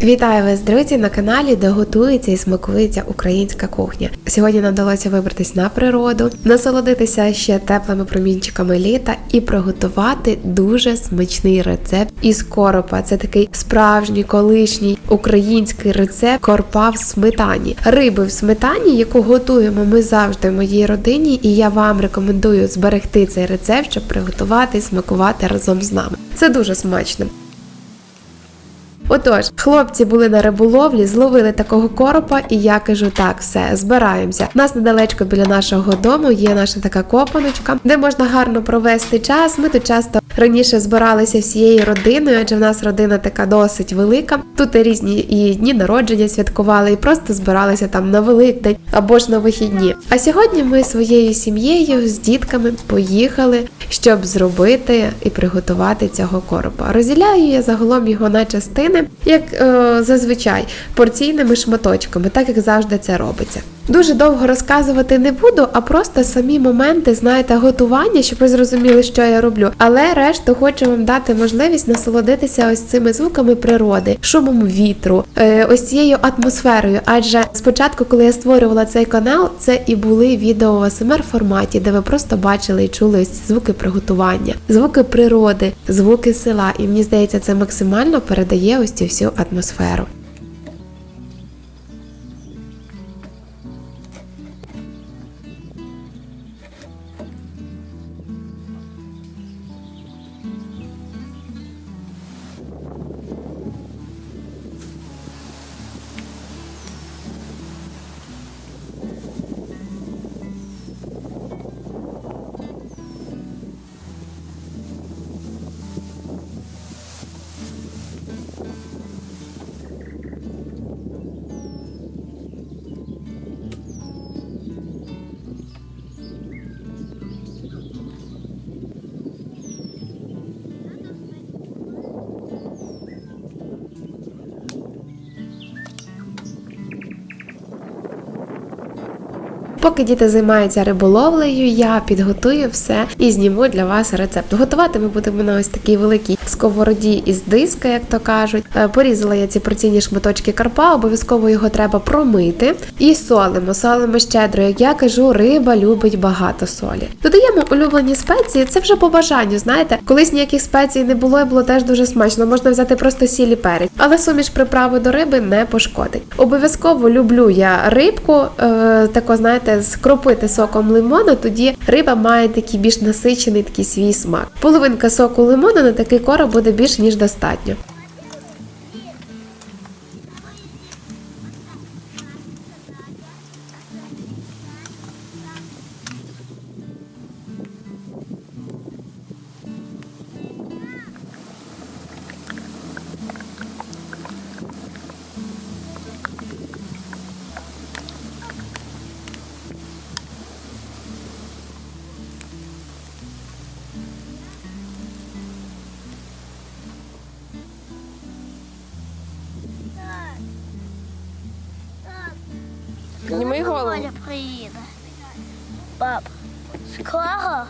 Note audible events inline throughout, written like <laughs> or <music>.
Вітаю вас, друзі, на каналі, де готується і смакується українська кухня. Сьогодні нам вдалося вибратись на природу, насолодитися ще теплими промінчиками літа і приготувати дуже смачний рецепт із коропа. Це такий справжній колишній український рецепт корпа в сметані, риби в сметані, яку готуємо ми завжди в моїй родині, і я вам рекомендую зберегти цей рецепт, щоб приготувати і смакувати разом з нами. Це дуже смачно. Отож, хлопці були на риболовлі, зловили такого коропа, і я кажу: так, все, збираємося. У нас недалечко біля нашого дому є наша така копаночка, де можна гарно провести час. Ми тут часто раніше збиралися всією родиною, адже в нас родина така досить велика. Тут різні і дні народження святкували, і просто збиралися там на Великдень або ж на вихідні. А сьогодні ми своєю сім'єю з дітками поїхали, щоб зробити і приготувати цього коропа. Розділяю я загалом його на частини, як е, зазвичай, порційними шматочками, так як завжди це робиться. Дуже довго розказувати не буду, а просто самі моменти, знаєте, готування, щоб ви зрозуміли, що я роблю. Але решту хочу вам дати можливість насолодитися ось цими звуками природи, шумом вітру, е, ось цією атмосферою. Адже спочатку, коли я створювала цей канал, це і були відео в АСМР форматі, де ви просто бачили і чули ось ці звуки приготування, звуки природи, звуки села. І мені здається, це максимально передає ось цю всю атмосферу. Поки діти займаються риболовлею, я підготую все і зніму для вас рецепт. Готувати ми будемо на ось такій великій сковороді із диска, як то кажуть. Е, Порізала я ці порційні шматочки карпа, обов'язково його треба промити. І солимо. Солимо щедро. Як я кажу, риба любить багато солі. Додаємо улюблені спеції, це вже по бажанню. Знаєте, колись ніяких спецій не було і було теж дуже смачно. Можна взяти просто сіль і перець, але суміш приправи до риби не пошкодить. Обов'язково люблю я рибку, е, тако, знаєте, скропити соком лимону, тоді риба має такий більш насичений такий свій смак. Половинка соку лимону на такий короб буде більш ніж достатньо. Підніми голову. Оля приїде. Пап, скоро?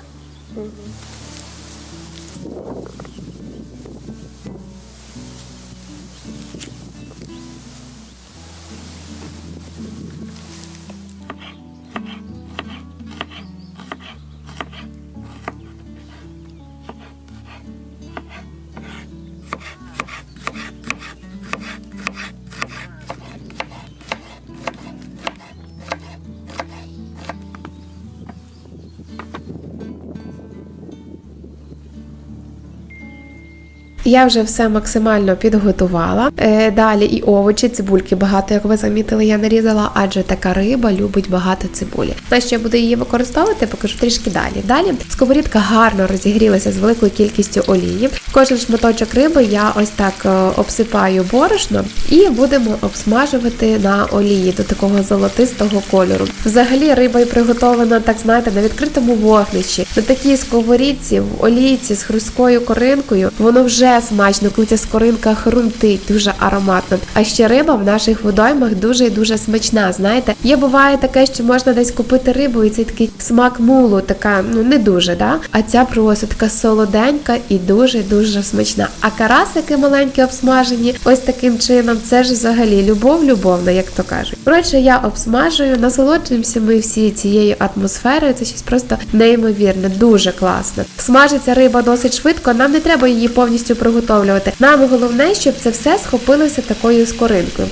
Я вже все максимально підготувала. Е, далі і овочі, цибульки багато, як ви замітили, я нарізала, адже така риба любить багато цибулі. На що я буду її використовувати, покажу трішки далі. Далі сковорідка гарно розігрілася з великою кількістю олії. Кожен шматочок риби я ось так е, обсипаю борошном і будемо обсмажувати на олії до такого золотистого кольору. Взагалі риба і приготована, так знаєте, на відкритому вогнищі, на такій сковорідці в олійці з хрусткою коринкою. Воно вже смачно, коли ця скоринка хрумтить, дуже ароматно. А ще риба в наших водоймах дуже і дуже смачна. Знаєте, є буває таке, що можна десь купити рибу, і цей такий смак мулу, така ну не дуже, да? А ця просто така солоденька і дуже дуже смачна. А карасики маленькі обсмажені, ось таким чином, це ж взагалі любов, любовна, як то кажуть. Коротше, я обсмажую, насолоджуємося ми всі цією атмосферою. Це щось просто неймовірне, дуже класно. Смажиться риба досить швидко. Нам не треба її повністю приготовлювати. Нам головне, щоб це все схопилося такою скоринкою.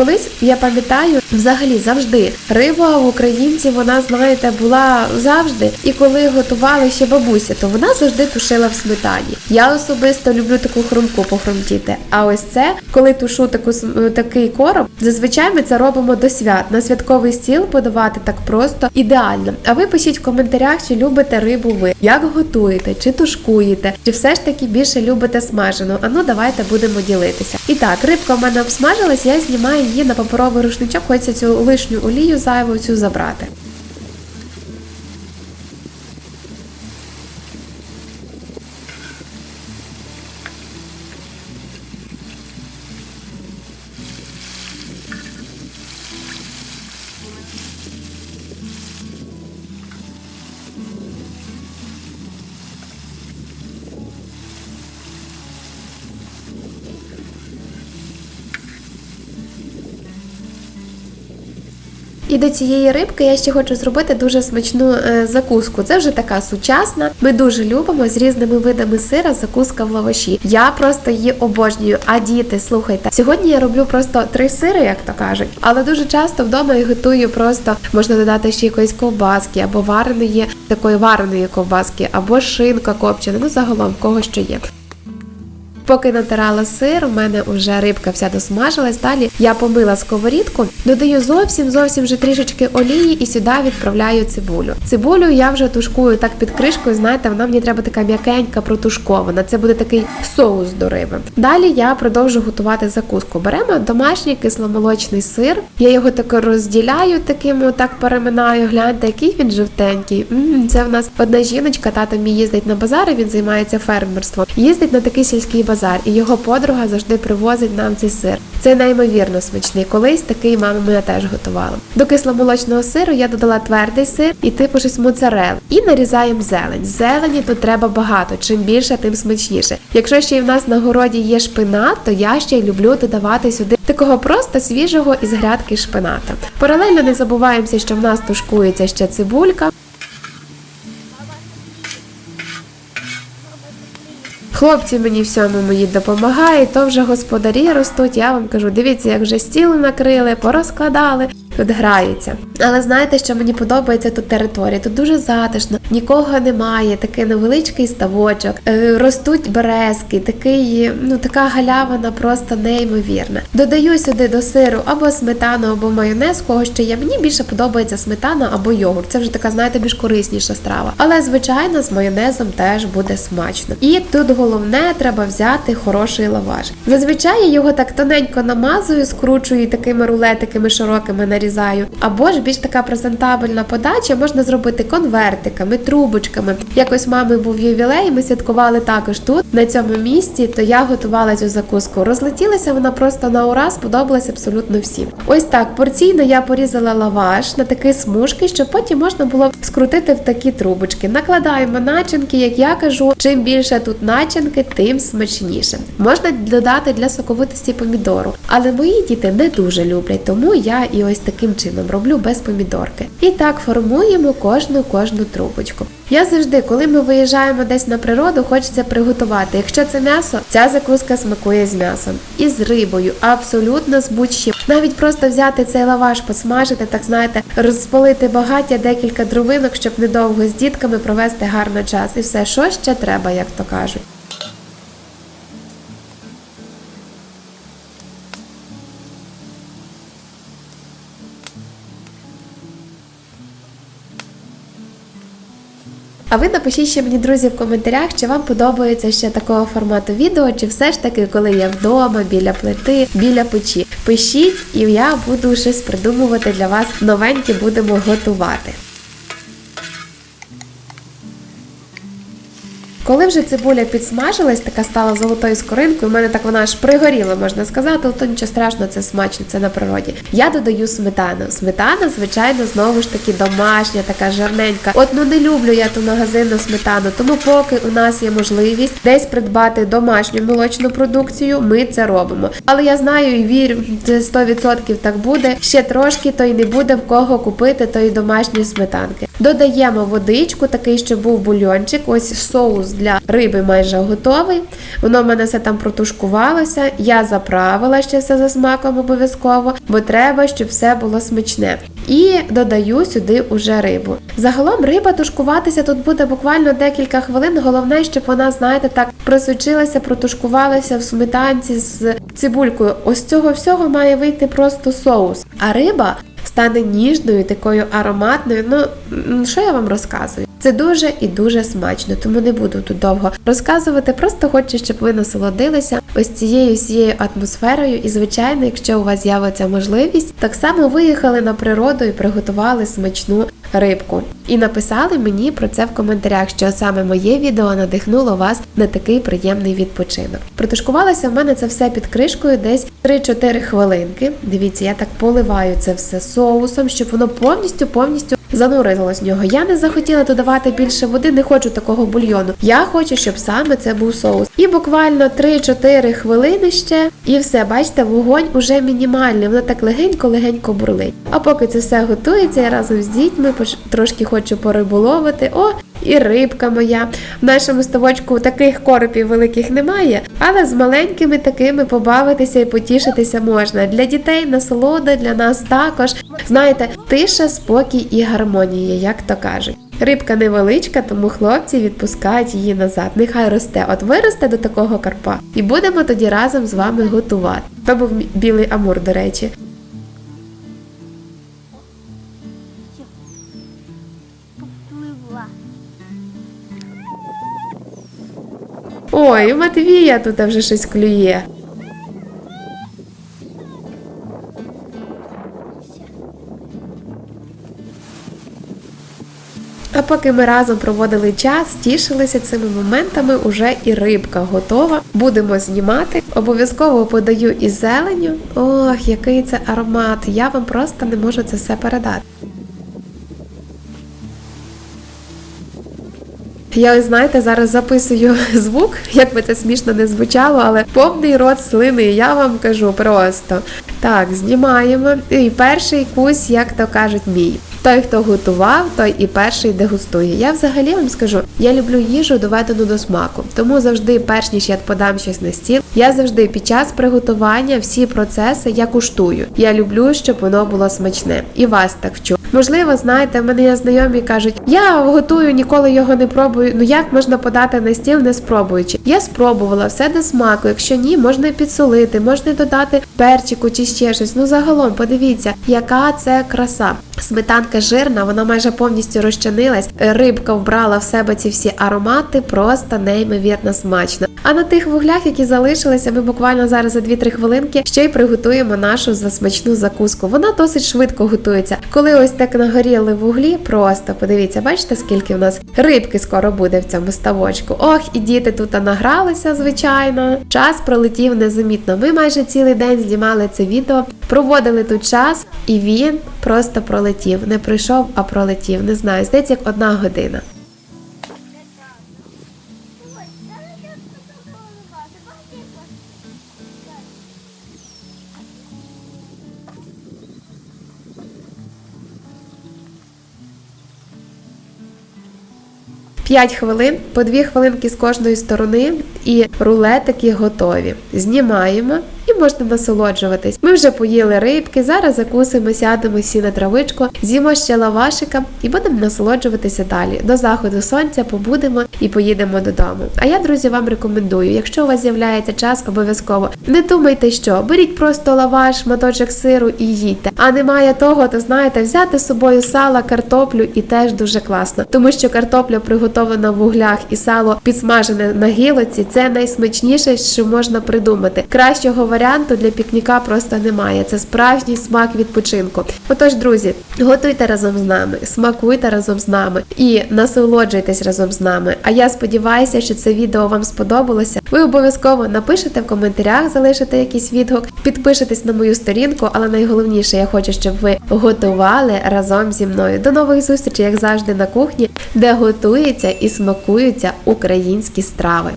Колись я пам'ятаю, взагалі завжди риба в українців, вона знаєте, була завжди. І коли готували ще бабуся, то вона завжди тушила в сметані. Я особисто люблю таку хрумку похрумтіти. А ось це, коли тушу таку см- такий короб, зазвичай ми це робимо до свят. На святковий стіл подавати так просто ідеально. А ви пишіть в коментарях, чи любите рибу ви, як готуєте, чи тушкуєте, чи все ж таки більше любите смажену. А ну давайте будемо ділитися. І так, рибка в мене обсмажилась, я знімаю її на паперовий рушничок, хочеться цю лишню олію зайву цю забрати. І до цієї рибки я ще хочу зробити дуже смачну е, закуску. Це вже така сучасна. Ми дуже любимо з різними видами сира закуска в лаваші. Я просто її обожнюю. А діти, слухайте, сьогодні я роблю просто три сири, як то кажуть, але дуже часто вдома я готую просто можна додати ще якоїсь ковбаски або вареної такої вареної ковбаски, або шинка копчена. Ну загалом кого що є. Поки натирала сир, у мене вже рибка вся досмажилась. Далі я помила сковорідку, додаю зовсім зовсім вже трішечки олії і сюди відправляю цибулю. Цибулю я вже тушкую так під кришкою. Знаєте, вона мені треба така м'якенька, протушкована. Це буде такий соус до риби. Далі я продовжу готувати закуску. Беремо домашній кисломолочний сир. Я його тако розділяю, таким отак переминаю. Гляньте, який він жовтенький. м це в нас одна жіночка, тато мій їздить на базари, він займається фермерством. Їздить на такий сільський базар, і його подруга завжди привозить нам цей сир. Це неймовірно смачний. Колись такий мама моя теж готувала. До кисломолочного сиру я додала твердий сир і типу щось моцарел. І нарізаємо зелень. Зелені тут треба багато. Чим більше, тим смачніше. Якщо ще й в нас на городі є шпинат, то я ще й люблю додавати сюди такого просто свіжого із грядки шпината. Паралельно не забуваємося, що в нас тушкується ще цибулька. Хлопці мені всьому мої допомагають, то вже господарі ростуть. Я вам кажу, дивіться, як вже стіл накрили, порозкладали. Тут граються. Але знаєте, що мені подобається тут територія? Тут дуже затишно, нікого немає, такий невеличкий ставочок, е, ростуть березки, такий, ну така галявина просто неймовірна. Додаю сюди до сиру або сметану, або майонез, кого ще є. Мені більше подобається сметана або йогурт. Це вже така, знаєте, більш корисніша страва. Але звичайно, з майонезом теж буде смачно. І тут головне треба взяти хороший лаваш. Зазвичай я його так тоненько намазую, скручую такими рулетиками широкими нарізаю. Або ж більш така презентабельна подача можна зробити конвертиками, трубочками. Якось мами був ювілей, ми святкували також тут, на цьому місці, то я готувала цю закуску. Розлетілася вона просто на ура, сподобалась абсолютно всім. Ось так порційно я порізала лаваш на такі смужки, щоб потім можна було скрутити в такі трубочки. Накладаємо начинки, як я кажу, чим більше тут начинки, тим смачніше. Можна додати для соковитості помідору, але мої діти не дуже люблять, тому я і ось таким чином роблю без помідорки. І так формуємо кожну кожну трубочку. Я завжди, коли ми виїжджаємо десь на природу, хочеться приготувати. Якщо це м'ясо, ця закуска смакує з м'ясом і з рибою, абсолютно з будь-чим. Навіть просто взяти цей лаваш, посмажити, так знаєте, розпалити багаття, декілька дровинок, щоб недовго з дітками провести гарний час. І все, що ще треба, як то кажуть. А ви напишіть ще мені, друзі, в коментарях, чи вам подобається ще такого формату відео, чи все ж таки, коли я вдома, біля плити, біля печі. Пишіть, і я буду щось придумувати для вас новеньке, будемо готувати. Коли вже цибуля підсмажилась, така стала золотою скоринкою, у мене так вона аж пригоріла, можна сказати, але то нічого страшного, це смачно, це на природі. Я додаю сметану. Сметана, звичайно, знову ж таки домашня, така жарненька. От ну не люблю я ту магазинну сметану, тому поки у нас є можливість десь придбати домашню молочну продукцію, ми це робимо. Але я знаю і вірю, це 100% так буде. Ще трошки, то й не буде в кого купити тої домашньої сметанки. Додаємо водичку, такий, щоб був бульончик. Ось соус для риби майже готовий. Воно в мене все там протушкувалося. Я заправила ще все за смаком обов'язково, бо треба, щоб все було смачне. І додаю сюди уже рибу. Загалом риба тушкуватися тут буде буквально декілька хвилин. Головне, щоб вона, знаєте, так просочилася, протушкувалася в сметанці з цибулькою. Ось цього всього має вийти просто соус. А риба стане ніжною, такою ароматною. Ну що я вам розказую? Це дуже і дуже смачно, тому не буду тут довго розказувати. Просто хочу, щоб ви насолодилися ось цією всією атмосферою. І, звичайно, якщо у вас з'явиться можливість, так само виїхали на природу і приготували смачну рибку. І написали мені про це в коментарях, що саме моє відео надихнуло вас на такий приємний відпочинок. Протушкувалося в мене це все під кришкою десь 3-4 хвилинки. Дивіться, я так поливаю це все соусом, щоб воно повністю повністю занурилось в нього. Я не захотіла додавати більше води, не хочу такого бульйону. Я хочу, щоб саме це був соус. І буквально 3-4 хвилини ще, і все, бачите, вогонь уже мінімальний, воно так легенько-легенько бурлить. А поки це все готується, я разом з дітьми трошки хочу пориболовити. О, і рибка моя. В нашому ставочку таких коропів великих немає, але з маленькими такими побавитися і потішитися можна. Для дітей насолода, для нас також. Знаєте, тиша, спокій і гармонія, як то кажуть. Рибка невеличка, тому хлопці відпускають її назад. Нехай росте. От виросте до такого карпа. І будемо тоді разом з вами готувати. То був білий амур, до речі. Ой, у Матвія тут вже щось клює. А поки ми разом проводили час, тішилися цими моментами, уже і рибка готова. Будемо знімати. Обов'язково подаю і зеленю. Ох, який це аромат! Я вам просто не можу це все передати. Я ось знаєте, зараз записую <laughs> звук, як би це смішно не звучало, але повний рот слини, я вам кажу просто. Так, знімаємо. І перший кусь, як то кажуть, мій. Той, хто готував, той і перший дегустує. Я взагалі вам скажу, я люблю їжу доведену до смаку. Тому завжди, перш ніж я подам щось на стіл, я завжди під час приготування всі процеси я куштую. Я люблю, щоб воно було смачне. І вас так вчу. Можливо, знаєте, в мене є знайомі кажуть, я готую, ніколи його не пробую. Ну як можна подати на стіл, не спробуючи? Я спробувала все до смаку. Якщо ні, можна підсолити, можна додати перчику чи ще щось. Ну загалом, подивіться, яка це краса. Сметанка жирна, вона майже повністю розчинилась. Рибка вбрала в себе ці всі аромати, просто неймовірно смачно. А на тих вуглях, які залишилися, ми буквально зараз за 2-3 хвилинки ще й приготуємо нашу засмачну закуску. Вона досить швидко готується. Коли ось так нагоріли вуглі, просто подивіться, бачите, скільки в нас рибки скоро буде в цьому ставочку. Ох, і діти тут награлися, звичайно. Час пролетів незамітно. Ми майже цілий день знімали це відео, проводили тут час, і він просто пролетів. Не прийшов, а пролетів. Не знаю, здається, як одна година. П'ять хвилин, по дві хвилинки з кожної сторони, і рулетики готові. Знімаємо можна насолоджуватись. Ми вже поїли рибки, зараз закусимо, сядемо всі на травичку, з'їмо ще лавашика і будемо насолоджуватися далі. До заходу сонця побудемо і поїдемо додому. А я, друзі, вам рекомендую, якщо у вас з'являється час, обов'язково не думайте, що беріть просто лаваш, шматочок сиру і їдьте. А немає того, то знаєте, взяти з собою сала, картоплю і теж дуже класно, тому що картопля приготовлена в вуглях і сало підсмажене на гілоці це найсмачніше, що можна придумати. Кращого варіанту варіанту для пікніка просто немає. Це справжній смак відпочинку. Отож, друзі, готуйте разом з нами, смакуйте разом з нами і насолоджуйтесь разом з нами. А я сподіваюся, що це відео вам сподобалося. Ви обов'язково напишете в коментарях, залишите якийсь відгук, підпишитесь на мою сторінку, але найголовніше, я хочу, щоб ви готували разом зі мною. До нових зустрічей, як завжди, на кухні, де готуються і смакуються українські страви.